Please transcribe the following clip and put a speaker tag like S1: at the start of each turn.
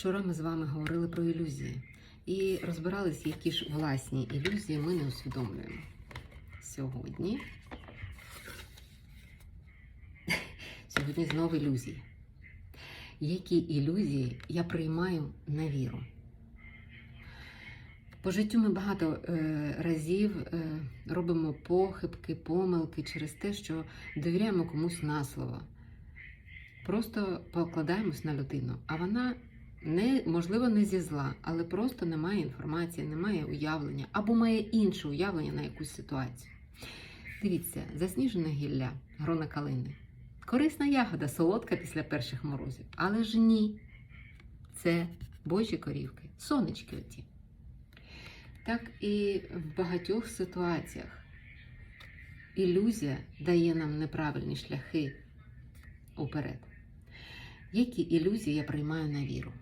S1: Вчора ми з вами говорили про ілюзії і розбирались, які ж власні ілюзії ми не усвідомлюємо. Сьогодні. Сьогодні знову ілюзії. Які ілюзії я приймаю на віру? По життю ми багато е, разів е, робимо похибки, помилки через те, що довіряємо комусь на слово. Просто покладаємось на людину, а вона не, можливо, не зі зла, але просто не має інформації, не має уявлення або має інше уявлення на якусь ситуацію. Дивіться, засніжене гілля, грона калини. Корисна ягода, солодка після перших морозів. Але ж ні. Це божі корівки, сонечки оті. Так і в багатьох ситуаціях ілюзія дає нам неправильні шляхи уперед. Які ілюзії я приймаю на віру?